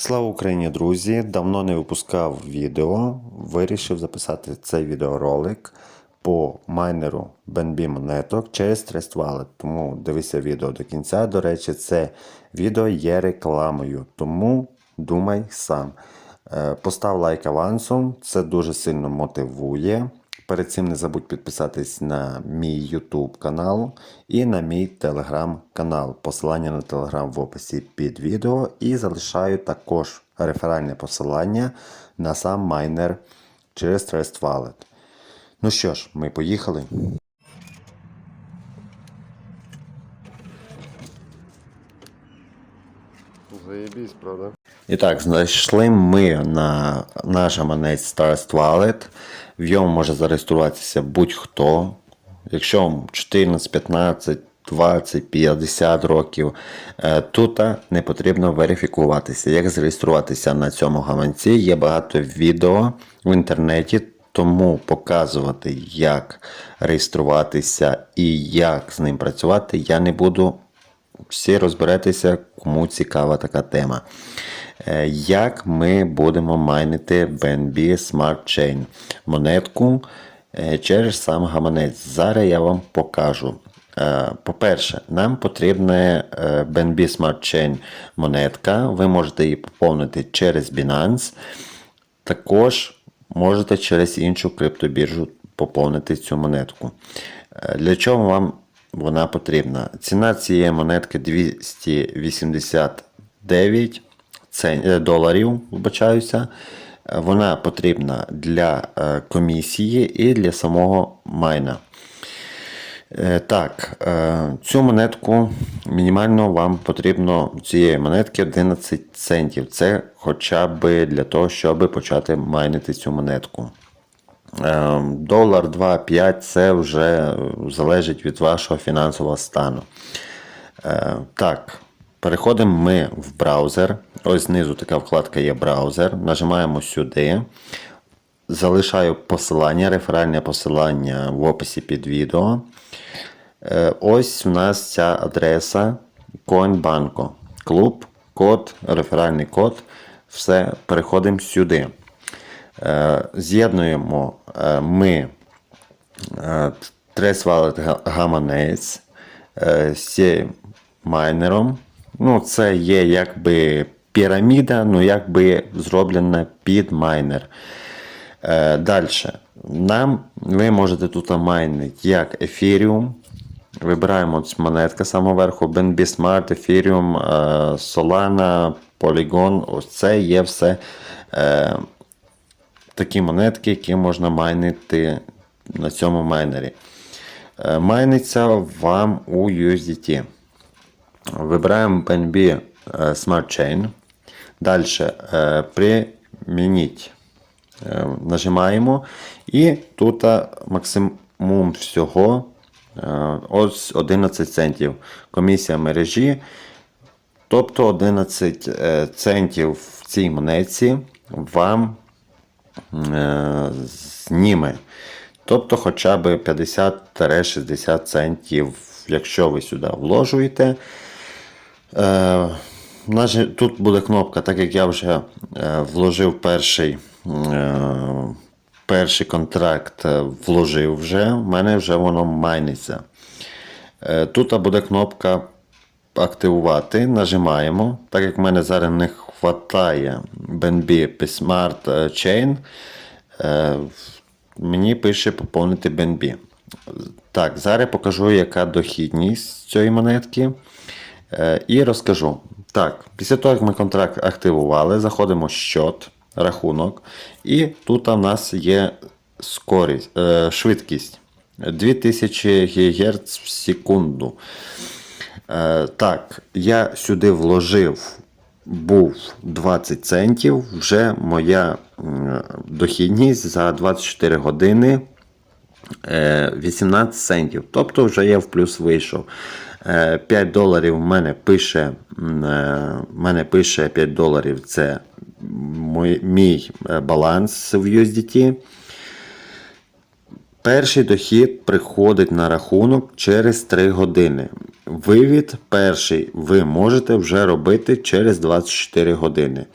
Слава Україні, друзі! Давно не випускав відео. Вирішив записати цей відеоролик по майнеру BNB монеток через Trust Wallet. Тому дивися відео до кінця. До речі, це відео є рекламою, тому думай сам. Е, Постав лайк авансом, це дуже сильно мотивує. Перед цим не забудь підписатись на мій YouTube канал і на мій Telegram канал. Посилання на Telegram в описі під відео. І залишаю також реферальне посилання на сам майнер через Trust Wallet. Ну що ж, ми поїхали. Заебись, правда? І так, знайшли ми на наш аманець Starst Wallet. В ньому може зареєструватися будь-хто. Якщо вам 14, 15, 20, 50 років, е, тут не потрібно верифікуватися. Як зареєструватися на цьому гаманці? Є багато відео в інтернеті, тому показувати, як реєструватися і як з ним працювати, я не буду всі розберетеся, кому цікава така тема. Е, Як ми будемо майнити BNB Smart Chain монетку е, через сам гаманець? Зараз я вам покажу. Е, По-перше, нам потрібна BNB Smart Chain монетка. Ви можете її поповнити через Binance. Також можете через іншу криптобіржу поповнити цю монетку. Для чого вам вона потрібна? Ціна цієї монетки 289 цен- е, доларів, вибачаюся. Вона потрібна для е, комісії і для самого майна. Е, Так, цю монетку мінімально вам потрібно цієї монетки 11 центів. Це хоча б для того, щоб почати майнити цю монетку. Е, Долар 2-5 це вже залежить від вашого фінансового стану. Е, Так, переходимо ми в браузер. Ось знизу така вкладка є браузер. Нажимаємо сюди. Залишаю посилання, реферальне посилання в описі під відео. Е, Ось у нас ця адреса CoinBanko. Клуб, код, реферальний код. Все, переходимо сюди. Е, З'єднуємо е, ми га- гаманець з майнером. Ну, це є якби піраміда, ну якби зроблена під майнер. Е, Далі. Нам ви можете тут майнити як Ethereum. Вибираємо ось монетка самого верху, BNB Smart, Ethereum, Solana, Polygon. Ось це є все такі монетки, які можна майнити на цьому майнері. Е, Майниться вам у USDT. Вибираємо BNB е, Smart Chain. Далі е, примініть. Нажимаємо. І тут максимум всього ось 11 центів. Комісія мережі. Тобто 11 е, центів в цій монетці вам зніме. Тобто хоча б 50-60 центів, якщо ви сюди вложуєте. Е, Тут буде кнопка, так як я вже е, вложив перший, е, перший контракт, е, вложив вже, в мене вже воно майниться. Е, Тут буде кнопка активувати, нажимаємо. Так як в мене зараз вистачає BNB Smart Chain, мені пише поповнити BNB. Так, зараз покажу, яка дохідність цієї монетки. Е, І розкажу. Так, після того, як ми контракт активували, заходимо в щот, рахунок, і тут у нас є скорість, е, швидкість 2000 ГГц в секунду. Е, так, я сюди вложив був 20 центів. Вже моя дохідність за 24 години е, 18 центів. Тобто вже я в плюс вийшов. Е, 5 доларів в мене пише, е, мене пише 5 доларів це мій, мій е, баланс в USDT. Перший дохід приходить на рахунок через 3 години. Вивід перший ви можете вже робити через 24 години.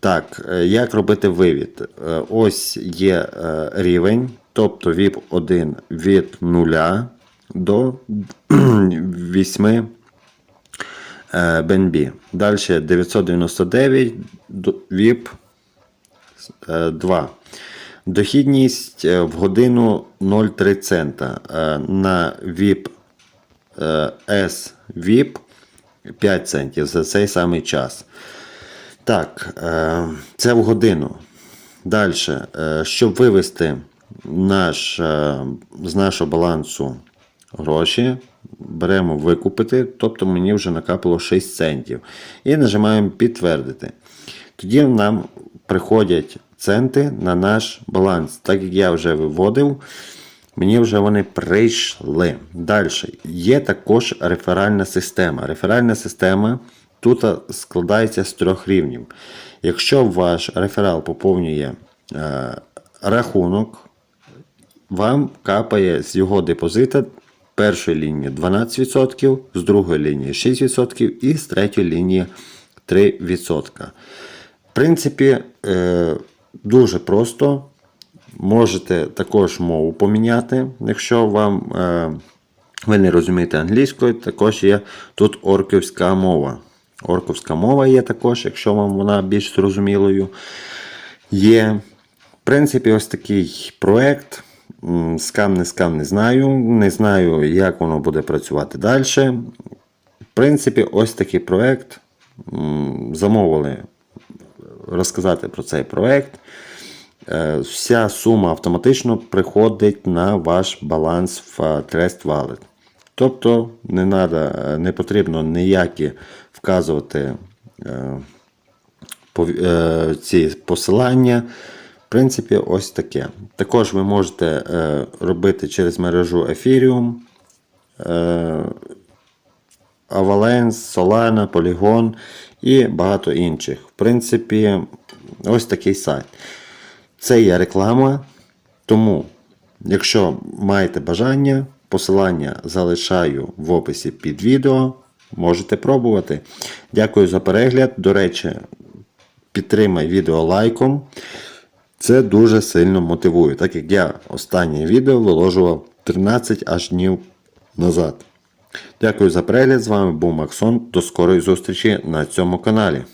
Так, е, як робити вивід? Е, Ось є е, рівень, тобто VIP 1 від 0 до 8 е, BNB. Далі 999 до- VIP е, 2. Дохідність в годину 0,3 цента. На VIP е, S VIP 5 центів за цей самий час. Так, е, це в годину. Далі, щоб вивести наш, е, з нашого балансу гроші, беремо викупити, тобто мені вже накапало 6 центів. І нажимаємо підтвердити. Тоді нам приходять центи на наш баланс. Так як я вже виводив, Мені вже вони прийшли. Далі. Є також реферальна система. Реферальна система тут складається з трьох рівнів. Якщо ваш реферал поповнює е, рахунок, вам капає з його депозита першої лінії 12%, з другої лінії 6% і з третьої лінії 3%. В принципі, е, дуже просто. Можете також мову поміняти, якщо вам е, ви не розумієте англійською, також є тут орківська мова. Орковська мова є також, якщо вам вона більш зрозумілою. Є, в принципі, ось такий проект. Скам не скам не знаю. Не знаю, як воно буде працювати далі. В принципі, ось такий проект. Замовили розказати про цей проект. Е, Вся сума автоматично приходить на ваш баланс в е, Trust Wallet. Тобто не, надо, е, не потрібно ніякі вказувати ці посилання. В принципі, ось таке. Також ви можете робити через мережу Ethereum, Avalanche, Solana, Polygon і багато інших. В принципі, ось такий сайт. Це є реклама. Тому, якщо маєте бажання, посилання залишаю в описі під відео. Можете пробувати. Дякую за перегляд. До речі, підтримай відео лайком. Це дуже сильно мотивує, так як я останнє відео виложував 13 аж днів назад. Дякую за перегляд. З вами був Максон. До скорої зустрічі на цьому каналі.